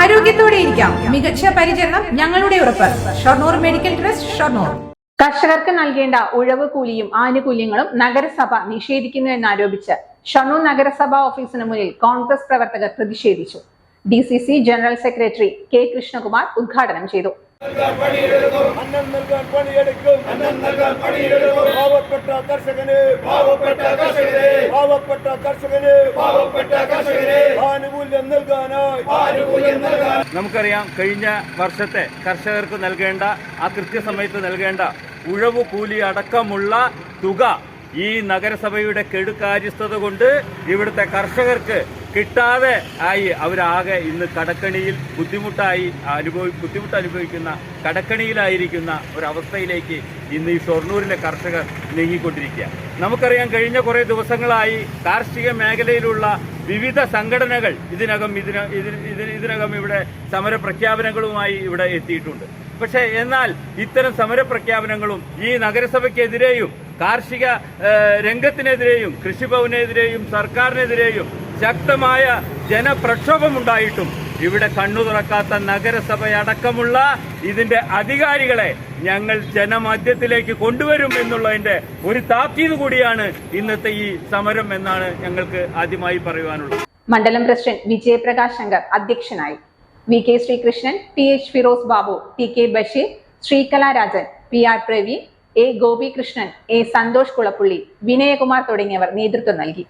ആരോഗ്യത്തോടെ ഇരിക്കാം. മികച്ച പരിചരണം ഞങ്ങളുടെ ഉറപ്പ്. Shoranur medical trust Shoranur. കർഷകർക്ക് നൽകേണ്ട ഉഴവ് കൂലിയും ആനുകൂല്യങ്ങളും നഗരസഭ നിഷേധിക്കുന്നു എന്നാരോപിച്ച് ഷണ്ണൂർ നഗരസഭാ ഓഫീസിന് മുന്നിൽ കോൺഗ്രസ് പ്രവർത്തകർ പ്രതിഷേധിച്ചു. D C C general secretary K Krishnakumar ഉദ്ഘാടനം ചെയ്തു. പാവപ്പെട്ട പാവപ്പെട്ട പാവപ്പെട്ട കർഷകന്. നമുക്കറിയാം കഴിഞ്ഞ വർഷത്തെ കർഷകർക്ക് നൽകേണ്ട ആ കൃത്യസമയത്ത് നൽകേണ്ട ഉഴവു കൂലി അടക്കമുള്ള തുക ഈ നഗരസഭയുടെ കെടുകാര്യസ്ഥത കൊണ്ട് ഇവിടുത്തെ കർഷകർക്ക് കിട്ടാതെ ആയി അവരാകെ ഇന്ന് കടക്കണിയിൽ ബുദ്ധിമുട്ടായി അനുഭവി ബുദ്ധിമുട്ട് അനുഭവിക്കുന്ന കടക്കണിയിലായിരിക്കുന്ന ഒരവസ്ഥയിലേക്ക് ഇന്ന് ഈ ഷൊർണൂരിലെ കർഷകർ നീങ്ങിക്കൊണ്ടിരിക്കുക നമുക്കറിയാം കഴിഞ്ഞ കുറേ ദിവസങ്ങളായി കാർഷിക മേഖലയിലുള്ള വിവിധ സംഘടനകൾ ഇതിനകം ഇതിന ഇതിന് ഇതിന് ഇതിനകം ഇവിടെ സമര പ്രഖ്യാപനങ്ങളുമായി ഇവിടെ എത്തിയിട്ടുണ്ട്. പക്ഷേ എന്നാൽ ഇത്തരം സമര പ്രഖ്യാപനങ്ങളും ഈ നഗരസഭയ്ക്കെതിരെയും കാർഷിക രംഗത്തിനെതിരെയും കൃഷിഭവനെതിരെയും സർക്കാരിനെതിരെയും ശക്തമായ ജനപ്രക്ഷോഭമുണ്ടായിട്ടും ഇവിടെ കണ്ണു തുറക്കാത്ത നഗരസഭയടക്കമുള്ള ഇതിന്റെ അധികാരികളെ ഞങ്ങൾ ജനമധ്യത്തിലേക്ക് കൊണ്ടുവരും എന്നുള്ളതിന്റെ ഒരു താക്കീത് കൂടിയാണ് ഇന്നത്തെ ഈ സമരം എന്നാണ് ഞങ്ങൾക്ക് ആദ്യമായി പറയുവാനുള്ളത്. മണ്ഡലം പ്രസിഡന്റ് വിജയപ്രകാശ് ശങ്കർ അധ്യക്ഷനായി. V K Sreekrishnan T H Firoz Babu T K Basheer Sreekalarajan P R Praveen A Gopikrishnan A Santhosh Kulappully Vinayakumar തുടങ്ങിയവർ നേതൃത്വം നൽകി.